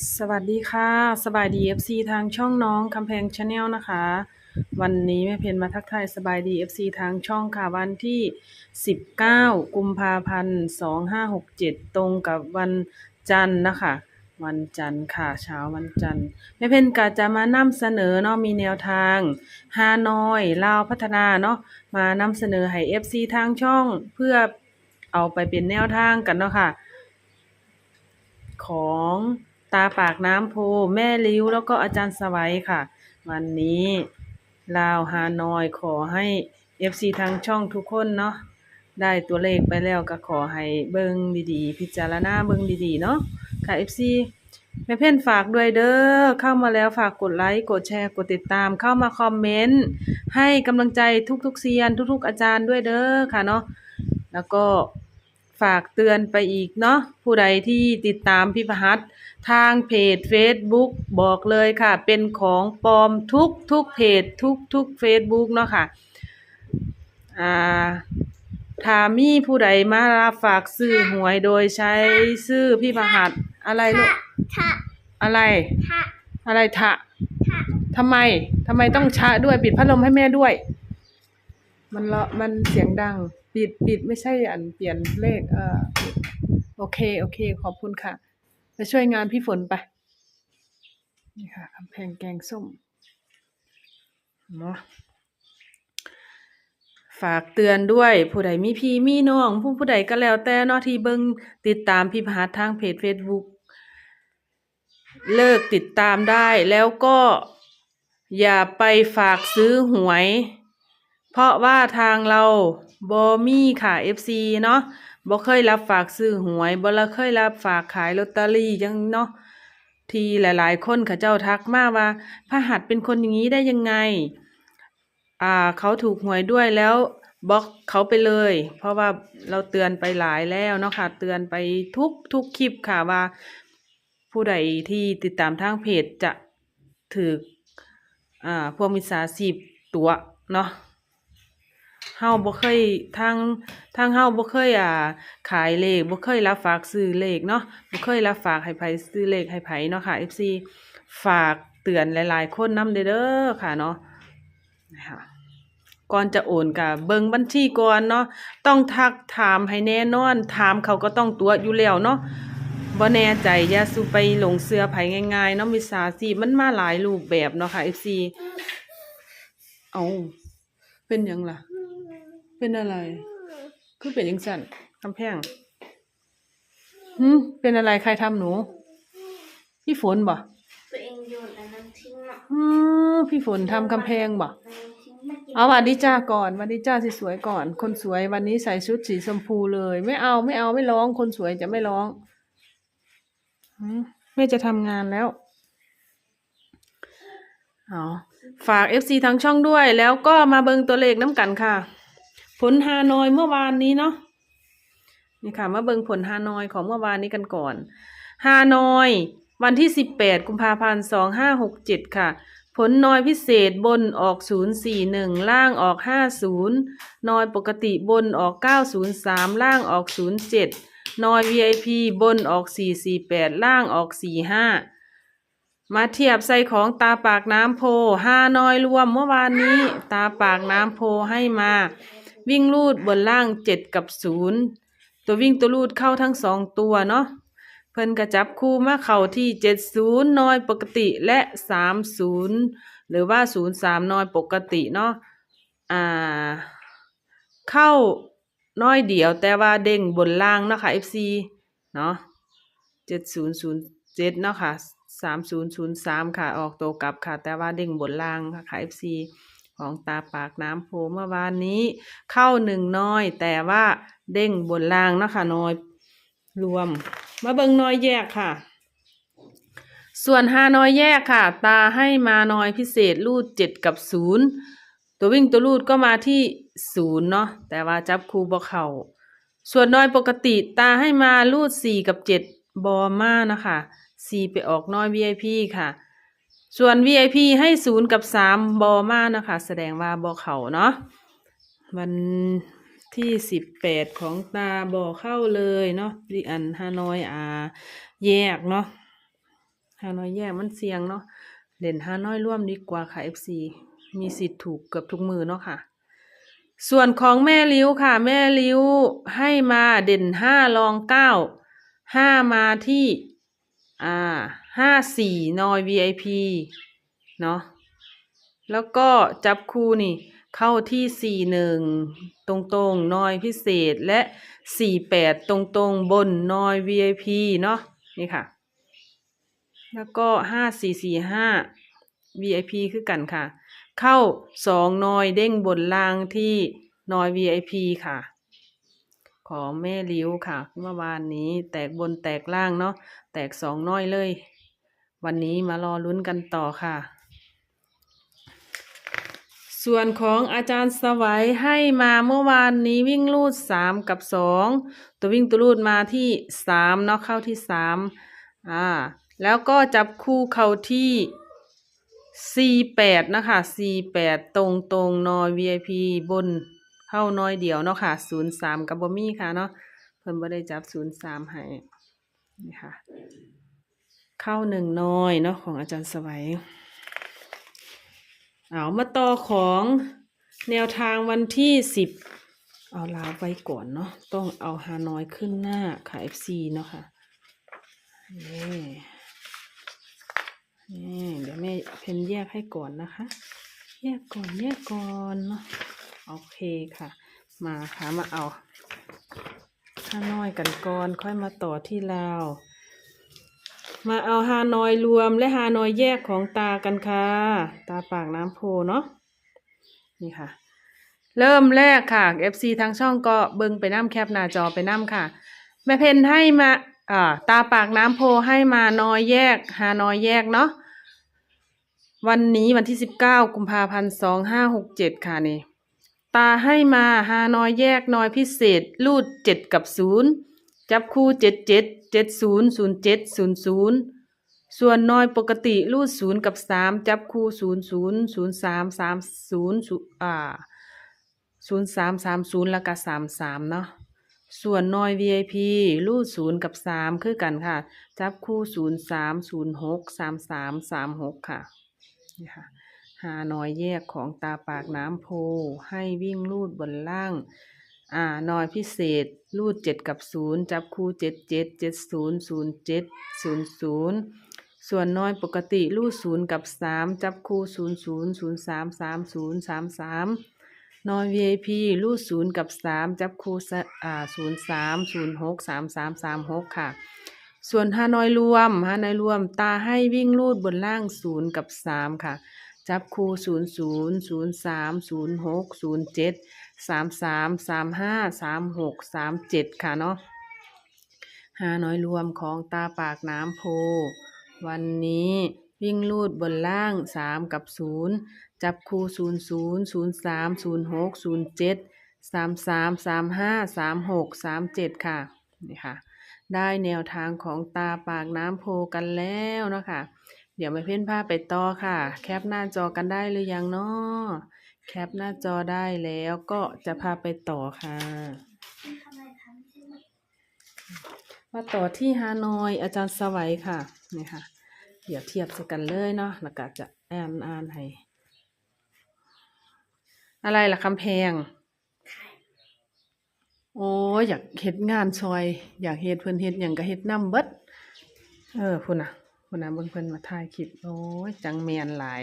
สวัสดีค่ะ สบายดี FC ทางช่องน้องคำแพงชาแนลนะคะ วันนี้แม่เพนมาทักทายสบายดี FC ทางช่องค่ะ วันที่ 19 กุมภาพันธ์ 2567 ตรงกับวันจันทร์นะคะ วันจันทร์ค่ะเช้าวันจันทร์แม่เพนก็จะมานำเสนอเนาะมีแนวทางฮานอยลาวพัฒนาเนาะมานำเสนอให้ FC ทางช่องเพื่อเอาไปเป็นแนวทางกันเนาะค่ะ ของ ตาปากน้ำโพ แม่ลิ้วแล้วก็อาจารย์สวัยค่ะ วันนี้ลาวฮานอยขอให้ FC ทางช่องทุกคนเนาะได้ตัวเลขไปแล้วก็ขอให้เบิ่งดีๆ พิจารณาเบิ่งดีๆ เนาะค่ะ FC แม่เพ่นฝากด้วยเด้อเข้ามาแล้วฝากกดไลค์กดแชร์กดติดตามเข้ามาคอมเมนต์ให้กำลังใจทุกๆเซียน ทุกๆอาจารย์ด้วยเด้อค่ะเนาะแล้วก็ ฝากเตือนไปอีกเนาะผู้ใดที่ติดตามพี่พหัสทางเพจ Facebook บอกเลยค่ะ เป็นของปลอมทุกทุกเพจทุกทุก Facebook เนาะค่ะอ่าถ้ามีผู้ใดมารับฝากซื้อหวยโดยใช้ชื่อพี่พหัสอะไรลูกทะอะไรทะอะไรทะทะทำไมทำไมต้องชะด้วยปิดพัดลมให้แม่ด้วย มันเลาะมันเสียงดัง ปิดปิดไม่ใช่อันเปลี่ยนเลขเออโอเค โอเค ขอบคุณค่ะไปช่วยงานพี่ฝนไป นี่ค่ะกำแพงแกงส้มเนาะฝากเตือนด้วยผู้ใดมีพี่มีน้อง ผู้ผู้ใดก็แล้วแต่เนาะที่เบิ่งติดตามพี่พารททางเพจ Facebook เลิกติดตามได้แล้วก็อย่าไปฝากซื้อหวย เพราะว่าทางเรา บอมี่ค่ะ FC เนาะบ่เคยรับฝากซื้อหวยบ่ละเคยรับฝากขายลอตเตอรี่จังเนาะที่หลายๆ คนเขาเจ้าทักมาว่าพระหัสเป็นคนอย่างนี้ได้ยังไง อ่า เขาถูกหวยด้วยแล้วบล็อกเขาไปเลย เพราะว่าเราเตือนไปหลายแล้วเนาะค่ะ เตือนไปทุกทุกคลิปค่ะว่า ผู้ใดที่ติดตามทางเพจจะถืออ่าพวกมิจฉาชีพตัวเนาะ เฮาบ่เคยทางทางเฮาบ่เคยอ่า ขายเลขบ่เคยรับฝากซื้อเลขเนาะบ่เคยรับฝากให้ไผซื้อเลขให้ไผเนาะค่ะ FC ฝากเตือนหลาย ๆ คนนำเด้อเด้อค่ะเนาะนะคะก่อนจะโอนก็เบิ่งบัญชีก่อนเนาะต้องทักถามให้แน่นอน ถามเขาก็ต้องตัวอยู่แล้วเนาะบ่แน่ใจอย่าสู่ไปหลงเสื้อไผง่ายๆเนาะมิจฉาชีมันมาหลายรูปแบบเนาะค่ะ FC เอาเป็นยังล่ะ เป็นอะไร คือเป็นจังซั่นคำแพงหึเป็นอะไรใครทำหนู พี่ฝนบ่ตัวเองโยนอันนั้นทิ้งอะอือพี่ฝนทำกำแพงบ่อันนั้นทิ้งไม่กินเอาวันนี้จ้าก่อนวันนี้จ้าสสวยๆก่อน คนสวยวันนี้ใส่ชุดสีชมพูเลย ไม่เอาไม่เอาไม่ร้อง คนสวยจะไม่ร้องหืมแม่จะทำงานแล้วเอาฝากเอฟซีทางช่องด้วย แล้วก็มาเบิงตัวเลขน้ำกันค่ะ ผลฮานอยเมื่อวานนี้เนาะนี่ค่ะ มาเบิงผลฮานอยของเมื่อวานนี้กันก่อน ฮานอย วันที่สิบแปดกุมภาพันธ์สองห้าหกเจ็ดค่ะ ผลนอยพิเศษบนออกศูนย์สี่หนึ่งล่างออกห้าศูนย์นอยปกติบนออกเก้าศูนย์สามล่างออกศูนย์เจ็ดนอย VIP บนออกสี่สี่แปดล่างออกสี่ห้ามาเทียบใส่ของตาปากน้ำโพห้านอยรวมเมื่อวานนี้ ตาปากน้ำโพให้มา วิ่งลูดบนล่างเจ็ดกับศูนย์ตัววิ่งตัวลูดเข้าทั้งสองตัวเนาะเพิ่นกระจับคู่มาเข้าที่เจ็ดศูนย์น้อยปกติและสามศูนย์หรือว่าศูนย์สามน้อยปกติเนาะอ่า เข้าน้อยเดียวแต่ว่าเด้งบนล่างเนาะค่ะ FC เนาะเจ็ดศูนย์ศูนย์เจ็ดเนาะค่ะสามศูนย์ศูนย์สามค่ะ ออกตัวกลับค่ะ แต่ว่าเด้งบนล่างค่ะ FC ของตาปากน้ำโพเมื่อวานนี้ เข้าหนึ่งน้อย แต่ว่าเด้งบนล่างนะคะน้อย รวม มาเบิงน้อยแยกค่ะ ส่วนฮาน้อยแยกค่ะ ตาให้มาน้อยพิเศษรูดเจ็ดกับศูนย์ตัววิ่งตัวรูดก็มาที่ศูนย์เนาะแต่ว่าจับคูบอเข่าส่วนน้อยปกติตาให้มารูดสี่กับเจ็ดบอมานะคะสี่ไปออกน้อย VIP ค่ะ ส่วน VIP ให้ศูนย์กับสามบอมานะคะ แสดงว่าบอเข่าเนาะวันที่สิบแปดของตาบอเข้าเลยเนาะดิอันฮานอยอาแยกเนาะฮานอยแยกมันเสียงเนาะเด่นฮานอยร่วมดีกว่าค่ะ FC มีสิทธิ์ถูกเกือบทุกมือเนาะค่ะ ส่วนของแม่ลิ้วค่ะ แม่ลิ้วให้มาเด่นห้ารองเก้าห้ามาที่ อ่า ห้าสี่นอย VIP เนาะแล้วก็จับคู่นี่เข้าที่สี่หนึ่งตรงๆนอยพิเศษและสี่แปดตรงๆบนนอย VIP เนาะนี่ค่ะ แล้วก็ห้าสี่สี่ห้า VIP คือกันค่ะ เข้าสองนอยเด้งบนล่างที่นอย VIP ค่ะ ขอแม่ลิ้วค่ะเมื่อวานนี้แตกบนแตกล่างเนาะแตกสองน้อยเลย วันนี้มารอลุ้นกันต่อค่ะ ส่วนของอาจารย์สวัยให้มาเมื่อวานนี้วิ่งลูดสามกับสองตัววิ่งตัวลูดมาที่สามเนาะเข้าที่สามอ่าแล้วก็จับคู่เข้าที่สี่แปดนะคะสี่แปดตรงตรงนอย VIP บนเข้าน้อยเดียวเนาะค่ะศูนย์สามกับบอมี่ค่ะเนาะเพิ่นบ่ได้จับศูนย์สามให้นี่ค่ะ เข้าหนึ่งน้อยเนาะของอาจารย์สวัยเอามาต่อของแนวทางวันที่สิบเอาลาไว้ก่อนเนาะต้องเอาฮานอยขึ้นหน้าค่ะ FC เนาะค่ะนี่นี่เดี๋ยวแม่เพนแยกให้ก่อนนะคะ แยกก่อนแยกก่อนเนาะโอเคค่ะ มาค่ะมาเอาฮานอยกันก่อนค่อยมาต่อที่ลาว มาเอาฮานอยรวมและฮานอยแยกของตากันค่ะ ตาปากน้ำโพเนาะนี่ค่ะ เริ่มแรกค่ะ FC ทางช่องก็เบิ่งไปน้ำแคปหน้าจอไปน้ำค่ะ แม่เพนให้มาอ่าตาปากน้ำโพให้มานอยแยกฮานอยแยกเนาะวันนี้วันที่สิบเก้ากุมภาพันธ์สองห้าหกเจ็ดค่ะนี่ตาให้มาฮานอยแยกนอยพิเศษ รูดเจ็ดกับศูนย์ จับคู่เจ็ดเจ็ดเจ็ดศูนย์ศูนย์เจ็ดศูนย์ศูนย์ส่วนน้อยปกติรูดศูนย์กับสามจับคู่ศูนย์ศูนย์ศูนย์สามสามศูนย์อ่าศูนย์สามสามศูนย์แล้วก็สามสามเนาะส่วนน้อย VIP รูดศูนย์กับสามคือกันค่ะ จับคู่ศูนย์สามศูนย์หกสามสามสามหกค่ะนี่ค่ะหาน้อยแยกของตาปากน้ำโพให้วิ่งลูดบนล่าง อ่าน้อยพิเศษลูดเจ็ดกับศูนย์จับคู่เจ็ดเจ็ดเจ็ดศูนย์ศูนย์เจ็ดศูนย์ศูนย์ส่วนน้อยปกติลูดศูนย์กับสามจับคู่ศูนย์ศูนย์ศูนย์สามสามศูนย์สามสามน้อย VIP ลูดศูนย์กับสามจับคู่อ่าศูนย์สามศูนย์หกสามสามสามหกค่ะ ส่วนฮานอยรวมฮานอยรวมตาให้วิ่งลูดบนล่างศูนย์กับสามค่ะ จับคู่ศูนย์ศูนย์ศูนย์สามศูนย์หกศูนย์เจ็ด สามสามสามห้าสามหกสามเจ็ดค่ะเนาะหาน้อยรวมของตาปากน้ำโพ วันนี้วิ่งลูดบนล่างสามกับศูนย์จับคู่ศูนย์ศูนย์ศูนย์สามศูนย์หกศูนย์เจ็ดสามสามสามห้าสามหกสามเจ็ดค่ะนี่ค่ะ ได้แนวทางของตาปากน้ำโพกันแล้วเนาะค่ะ เดี๋ยวมาเพ่นภาพไปต่อค่ะ แคปหน้าจอกันได้หรือยังเนาะ แคปหน้าจอได้แล้วก็จะพาไปต่อค่ะ มาต่อที่ฮานอยอาจารย์สวัยค่ะนี่ค่ะเดี๋ยวเทียบสกันเลยเนาะแล้วก็จะอ่านอ่านให้อะไรล่ะคำแพง โอ้อยากเฮ็ดงานซอย อยากเฮ็ดเพิ่อนเฮ็ดหยังก็เฮ็ดน้ำเบิด เออพุ่นน่ะพุ่นน่ะเบิ่งเพิ่นมาถ่ายคลิป โอ้ย จังแม่นหลาย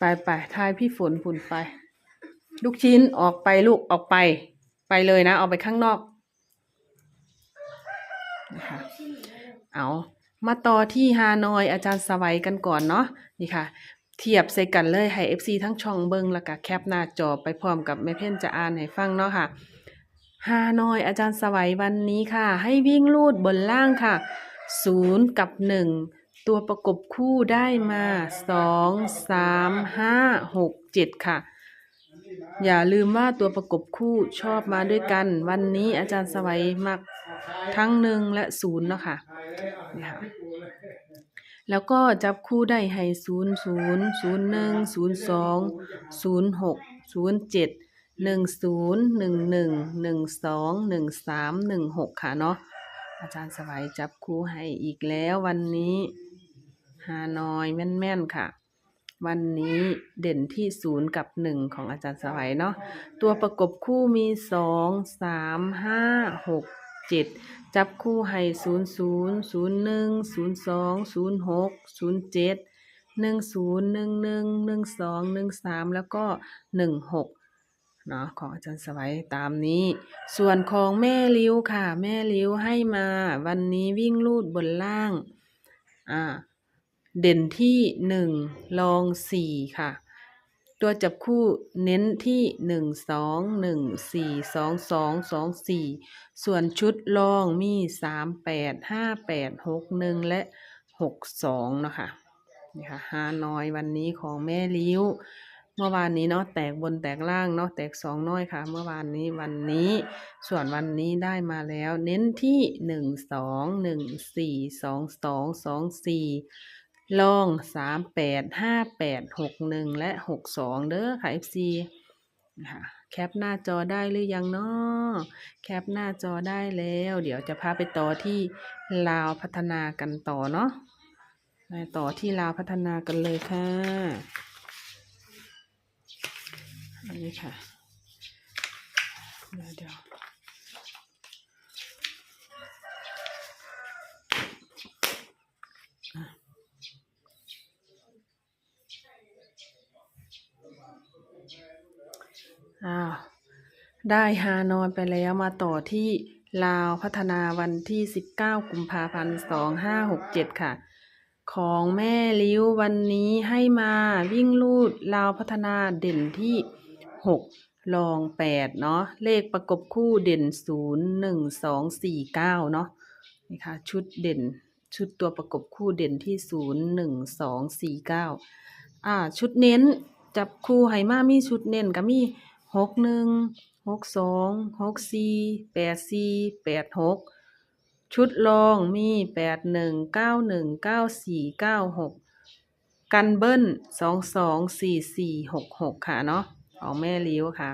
ไปไปถ่ายพี่ฝนพุ่นไป ลูกชิ้นออกไปลูกออกไป ไปเลยนะ ออกไปข้างนอกนะคะเอามาต่อที่ฮานอยอาจารย์สวัยกันก่อนเนาะนี่ค่ะ เทียบใส่กันเลยให้ FC ทั้งช่องเบิงแล้วก็แคปหน้าจอไปพร้อมกับแม่เพ่นจะอ่านให้ฟังเนาะค่ะฮานอยอาจารย์สวัยวันนี้ค่ะ ให้วิ่งลูดบนล่างค่ะศูนย์กับหนึ่ง ตัวประกบคู่ได้มาสองสามห้าหกเจ็ดค่ะ อย่าลืมว่าตัวประกบคู่ชอบมาด้วยกัน วันนี้อาจารย์สวัยมักทั้งหนึ่งและศูนย์เนาะค่ะนี่ค่ะแล้วก็จับคู่ได้ให้ศูนย์ศูนย์ศูนย์หนึ่งศูนย์สองศูนย์หกศูนย์เจ็ดหนึ่งศูนย์หนึ่งหนึ่งหนึ่งสองหนึ่งสามหนึ่งหกค่ะเนาะอาจารย์สวัยจับคู่ให้อีกแล้ววันนี้ ฮานอยแม่นๆค่ะ วันนี้เด่นที่ศูนย์กับหนึ่งของอาจารย์สวัยเนาะตัวประกบคู่มีสองสามห้าหกเจ็ดจับคู่ให้ศูนย์ศูนย์ศูนย์หนึ่งศูนย์สองศูนย์หกศูนย์เจ็ดหนึ่งศูนย์หนึ่งหนึ่งหนึ่งสองหนึ่งสามแล้วก็หนึ่งหกเนาะของอาจารย์สวัยตามนี้ ส่วนของแม่ลิ้วค่ะ แม่ลิ้วให้มา วันนี้วิ่งลูดบนล่าง อ่า เด่นที่หนึ่งรองสี่ค่ะ ตัวจับคู่เน้นที่หนึ่งสองหนึ่งสี่สองสองสองสี่ส่วนชุดรองมีสามแปดห้าแปดหกหนึ่งและหกสองเนาะค่ะนี่ค่ะฮานอยวันนี้ของแม่ลิ้ว เมื่อวานนี้เนาะแตกบนแตกล่างเนาะแตกสองน้อยค่ะ เมื่อวานนี้วันนี้ ส่วนวันนี้ได้มาแล้ว เน้นที่หนึ่งสองหนึ่งสี่สองสองสองสี่ ลองสามแปดห้าแปดหกหนึ่งและหกสองเด้อค่ะ FC นะคะแคปหน้าจอได้หรือยังเนาะแคปหน้าจอได้แล้ว เดี๋ยวจะพาไปต่อที่ลาวพัฒนากันต่อเนาะไปต่อที่ลาวพัฒนากันเลยค่ะอันนี้ค่ะเดี๋ยวเดี๋ยวอะ อ้าวได้ฮานอยไปแล้วมาต่อที่ลาวพัฒนาวันที่ 19 กุมภาพันธ์ 2567 ค่ะ ของแม่ลิ้ววันนี้ให้มาวิ่งลูดลาวพัฒนาเด่นที่6รอง 8 เนาะเลขประกบคู่เด่น 0 1 2 4 9 เนาะนี่ค่ะ ชุดเด่นชุดตัวประกบคู่เด่นที่ 0 1 2 4 9 อ่า ชุดเน้นจับคู่ให้มามีชุดเน้นก็มี หกหนึ่งหกสองหกสี่แปดสี่แปดหกชุดรองมีแปดหนึ่งเก้าหนึ่งเก้าสี่เก้าหกกันเบิ้ลสองสองสี่สี่หกหกค่ะเนาะของแม่ลิ้วค่ะ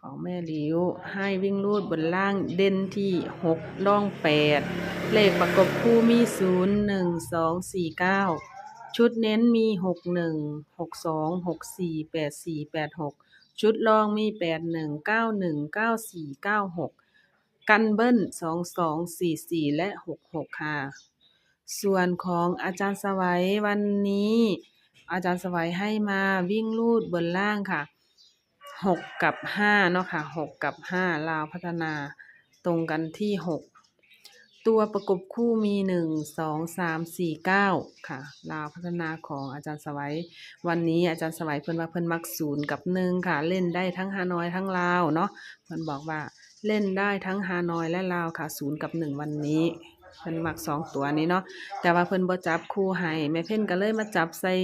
ของแม่ลิ้วให้วิ่งรูดบนล่างเด่นที่หกล่องแปดเลขประกบคู่มีศูนย์หนึ่งสองสี่เก้า ชุดเน้นมีหกหนึ่งหกสองหกสี่แปดสี่แปดหกชุดรองมีแปดหนึ่งเก้าหนึ่งเก้าสี่เก้าหกกันเบิ้ลสองสองสี่สี่และหกหกค่ะ ส่วนของอาจารย์สวัยวันนี้ อาจารย์สวัยให้มาวิ่งลูดบนล่างค่ะหกกับห้าเนาะค่ะหกกับห้าลาวพัฒนาตรงกันที่หก ตัวประกบคู่มีหนึ่งสองสามสี่เก้าค่ะ ลาวพัฒนาของอาจารย์สวัย วันนี้อาจารย์สวัยเพิ่นว่าเพิ่นมักศูนย์กับหนึ่งค่ะ เล่นได้ทั้งฮานอยทั้งลาวเนาะเพิ่นบอกว่าเล่นได้ทั้งฮานอยและลาวค่ะศูนย์กับหนึ่งวันนี้เพิ่นมักสองตัวนี้เนาะแต่ว่าเพิ่นบ่จับคู่ให้แม่เพิ่นก็เลยมาจับใส่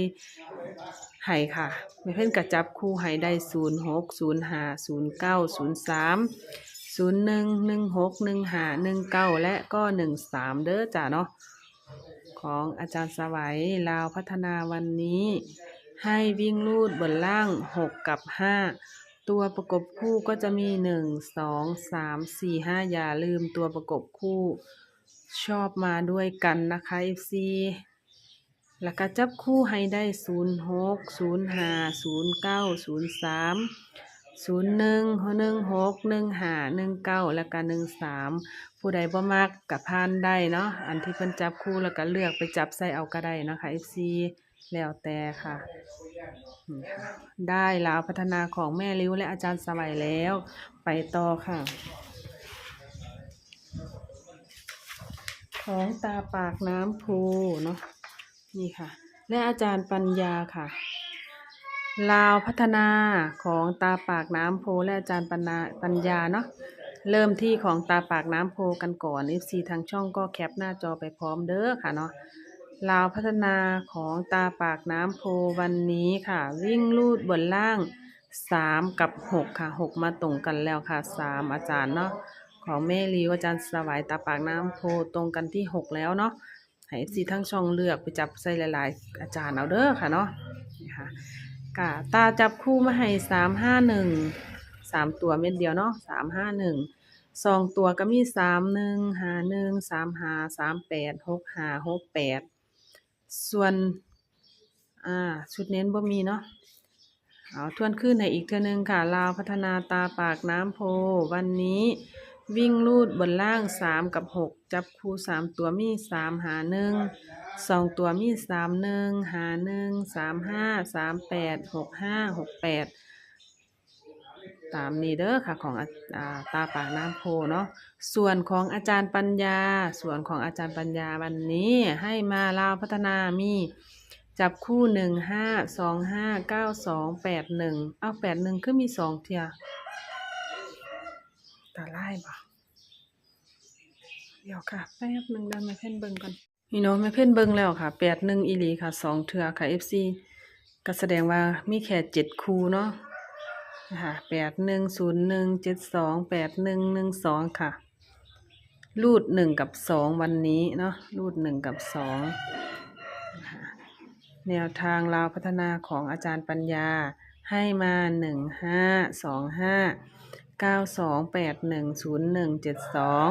ให้ค่ะแม่เพิ่นก็จับคู่ให้ได้ศูนย์หกศูนย์ห้าศูนย์เก้าศูนย์สาม ศูนย์หนึ่งหนึ่งหกหนึ่งหาหนึ่งเก้าและก็หนึ่งสามเด้อจ้ะเนาะของอาจารย์สวัยลาวพัฒนาวันนี้ ให้วิ่งลูดบนล่างหกกับห้าตัวประกบคู่ก็จะมีหนึ่งสองสามสี่ห้าอย่าลืมตัวประกบคู่ชอบมาด้วยกันนะคะ FC แล้วก็จับคู่ให้ได้ศูนย์หกศูนย์ห้าศูนย์เก้าศูนย์สาม ศูนย์หนึ่งหนึ่งหกหนึ่งห้าหนึ่งเก้าแล้วก็หนึ่งสามผู้ใดบ่มักกับพานได้เนาะอันที่เพิ่นจับคู่แล้วก็เลือกไปจับใส่เอาก็ได้นะค่ะ FC แล้วแต่ค่ะนี่ค่ะ ได้ลาวพัฒนาของแม่ริ้วและอาจารย์สวัยแล้ว ไปต่อค่ะ ของตาปากน้ำพูเนาะนี่ค่ะ และอาจารย์ปัญญาค่ะ ลาวพัฒนาของตาปากน้ำโพและอาจารย์ปัญญาปัญญาเนาะเริ่มที่ของตาปากน้ำโพกันก่อน FC ทางช่องก็แคปหน้าจอไปพร้อมเด้อค่ะเนาะลาวพัฒนาของตาปากน้ำโพวันนี้ค่ะ วิ่งลูดบนล่างสามกับหกค่ะหกมาตรงกันแล้วค่ะสามอาจารย์เนาะของแม่ลีวอาจารย์สวายตาปากน้ำโพตรงกันที่หกแล้วเนาะให้ FC ทั้งช่องเลือกไปจับใส่หลาย ๆ อาจารย์เอาเด้อค่ะเนาะนี่ค่ะ กะตาจับคู่มาให้สามห้าหนึ่งสามตัวเม็ดเดียวเนาะสามห้าหนึ่งสองตัวก็มีสามหนึ่งหาหนึ่งสามหาสามแปดหกหาหกแปดส่วนอ่าชุดเน้นบ่มีเนาะเอาทวนขึ้นให้อีกเทื่อนึงค่ะลาวพัฒนาตาปากน้ำโพวันนี้ วิ่งลูดบนล่าง3กับ6จับคู่3ตัวมี3หา1 2ตัวมี3 1หนึ่งหา1 3 5 3 8 6 5 6 8ตามนี้เด้อค่ะของอาตาปากน้ำโพเนาะส่วนของอาจารย์ปัญญา ส่วนของอาจารย์ปัญญาวันนี้ให้มาลาวพัฒนามีจับคู่หนึ่งห้าสองห้าเก้าสองแปดหนึ่งเอาแปดหนึ่งคือมีสองเทีย ตาไล่บ่เดี๋ยวค่ะแป๊บหนึ่งเดินมาเพ่นเบิงกันนี่เนาะไม่เพ่นเบิงแล้วค่ะแปดหนึ่งอีหลีค่ะสองเทือค่ะ FC ก็แสดงว่ามีแค่เจ็ดคูเนาะนะคะแปดหนึ่งศูนย์หนึ่งเจ็ดสองแปดหนึ่งหนึ่งสองค่ะ รูดหนึ่งกับสองวันนี้เนาะรูดหนึ่งกับสองแนวทางลาวพัฒนาของอาจารย์ปัญญาให้มาหนึ่งห้าสองห้า เก้าสองแปดหนึ่งศูนย์หนึ่งเจ็ดสอง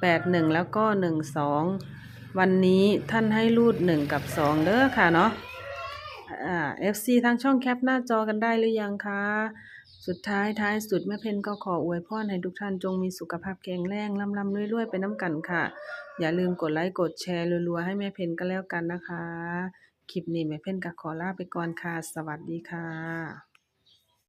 แปดหนึ่งแล้วก็หนึ่งสองวันนี้ท่านให้รูดหนึ่งกับสองเด้อค่ะเนาะอ่า FC ทางช่องแคปหน้าจอกันได้หรือยังคะสุดท้ายท้ายสุดแม่เพนก็ขออวยพรให้ทุกท่านจงมีสุขภาพแข็งแรงร่ำร่ำรวยๆไปน้ำกันค่ะ อย่าลืมกดไลค์กดแชร์รัวๆให้แม่เพนก็แล้วกันนะคะ คลิปนี้แม่เพนก็ขอลาไปก่อนค่ะ สวัสดีค่ะ